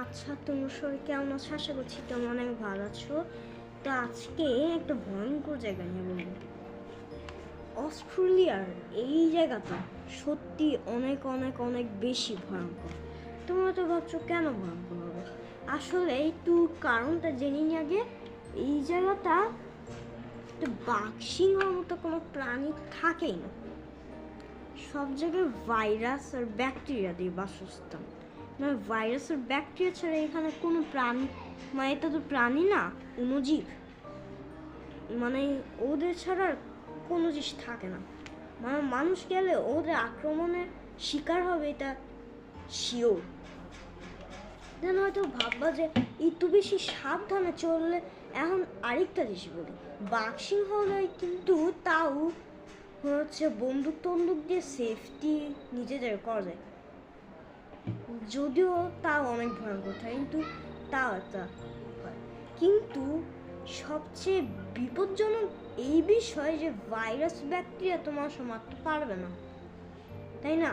আচ্ছা তোমার শরীর কেমন আছো? আশা করছি তোমরা অনেক ভালো আছো। তো আজকে একটা ভয়ঙ্কর জায়গা নিয়ে বলব। অস্ট্রেলিয়ার এই জায়গাটা সত্যি অনেক অনেক অনেক বেশি ভয়ঙ্কর। তোমরা তো ভাবছ, কেন ভয়ঙ্কর হবে? আসলে একটু কারণটা জেনে নিয়ে আগে। এই জায়গাটা তো বাঘ সিংহর মতো কোনো প্রাণী থাকেই না। সব জায়গায় ভাইরাস আর ব্যাকটেরিয়া দিয়ে বাসস্থান। মানে ভাইরাস আর ব্যাকটেরিয়া ছাড়া এখানে কোনো প্রাণী মানে এটা তো প্রাণী না অণুজীব মানে ওদের ছাড়া কোনো জিনিস থাকে না। মানে মানুষ গেলে ওদের আক্রমণের শিকার হবে এটা শিওর দেন হয়তো ভাববা যে একটু বেশি সাবধানে চললে এখন আরেকটা জিনিস বলি। বাঘ সিংহ হলে কিন্তু তাও হচ্ছে বন্দুক টন্দুক দিয়ে সেফটি নিজেদের করা যায়। যদিও তাও অনেক ভয়ঙ্কর থাকে কিন্তু তাও একটা কিন্তু সবচেয়ে বিপজ্জনক এই বিষয় যে ভাইরাস ব্যাকটেরিয়া তোমার মারতে পারবে না, তাই না?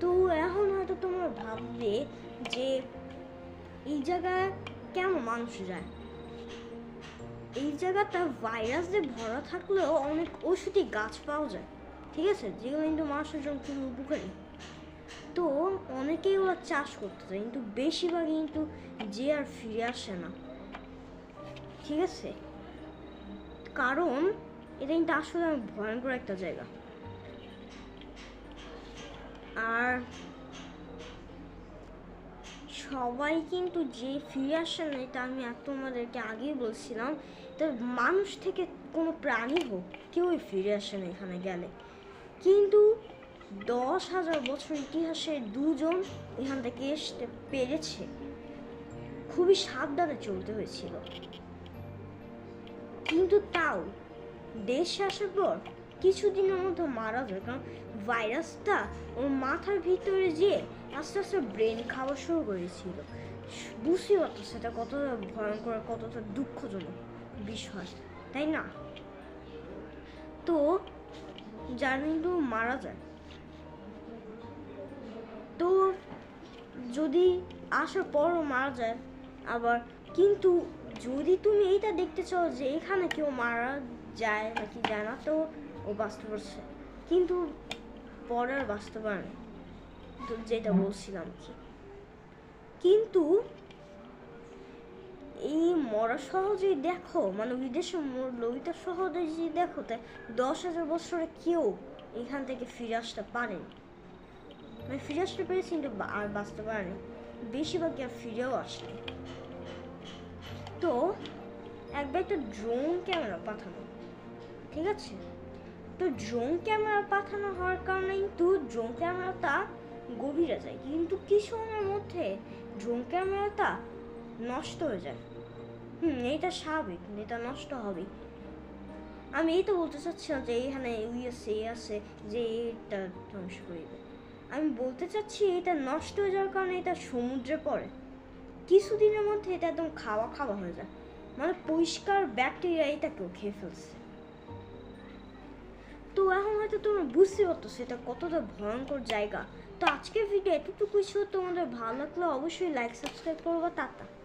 তো এখন হয়তো তোমরা ভাববে যে এই জায়গায় কেন মানুষ যায়? এই জায়গাটা ভাইরাস দিয়ে ভরা থাকলেও অনেক ওষুধি গাছ পাওয়া যায়, ঠিক আছে? যেগুলো কিন্তু মানুষের জন্য খুবই উপকারী। তো অনেকেই ওরা চাষ করতে চায়, কিন্তু বেশিরভাগ কিন্তু যে আর ফিরে আসে না। ঠিক আছে? কারণ এটা কিন্তু আসলে ভয়ঙ্কর একটা জায়গা। আর সবাই কিন্তু যে ফিরে আসে না, এটা আমি আর তোমাদেরকে আগেই বলছিলাম তো মানুষ থেকে কোনো প্রাণী হোক, কেউই ফিরে আসে না এখানে গেলে। কিন্তু দশ হাজার বছর ইতিহাসে দুজন এখান থেকে আসতে পেরেছে। খুবই সাবধানে চলতে হয়েছিল। কিন্তু তাও দেশে আসার পর কিছুদিনের মধ্যে মারা যায়, কারণ ভাইরাসটা ওর মাথার ভিতরে যেয়ে আস্তে আস্তে ব্রেন খাওয়া শুরু করেছিল। বুঝতেই পারতো সেটা কতটা ভয়ঙ্কর, কতটা দুঃখজনক বিষয়, তাই না? তো কিন্তু মারা যায় তো যদি আসার পরও মারা যায়, আবার কিন্তু যদি তুমি এইটা দেখতে চাও যে এখানে কেউ মারা যায় নাকি যায় না, তো ও পারছে কিন্তু পরের বাস্তবায়ন যেটা বলছিলাম কি। কিন্তু এই মরা সহজেই দেখো মানে বিদেশে মরলো ওইটা যদি দেখো তাই দশ হাজার বছরে কেউ এখান থেকে ফিরে আসতে পারেনি। মানে ফিরে আসতে পেরেছি, কিন্তু আর বাঁচতে পারেনি বেশিরভাগই আর ফিরেও আসেনি। তো, একবার একটা ড্রোন ক্যামেরা পাঠানো, ঠিক আছে? তো ড্রোন ক্যামেরা পাঠানো হওয়ার কারণে কিন্তু ড্রোন ক্যামেরাটা গভীরে যায়, কিন্তু কিছু সময়ের মধ্যে ড্রোন ক্যামেরাটা নষ্ট হয়ে যায়? হুম, এটা স্বাভাবিক এটা নষ্ট হবেই। আমি এই তো বলতে চাচ্ছিলাম যে এখানে ইউএসএ আছে, যে এটা ধ্বংস করে দেবে। আমি বলতে চাচ্ছি এটা নষ্ট হয়ে যাওয়ার কারণে এটা সমুদ্রে পড়ে। কিছুদিনের মধ্যে এটা একদম খাওয়া খাওয়া হয়ে যায়। মানে পরিষ্কার ব্যাকটেরিয়া এটাকেও খেয়ে ফেলছে। তো এখন হয়তো তোমরা বুঝতে পারতো সেটা কতটা ভয়ঙ্কর জায়গা। তো আজকের ভিডিও এতটুকুই। ছিল তোমাদের ভালো লাগলে, অবশ্যই লাইক সাবস্ক্রাইব করব টাটা।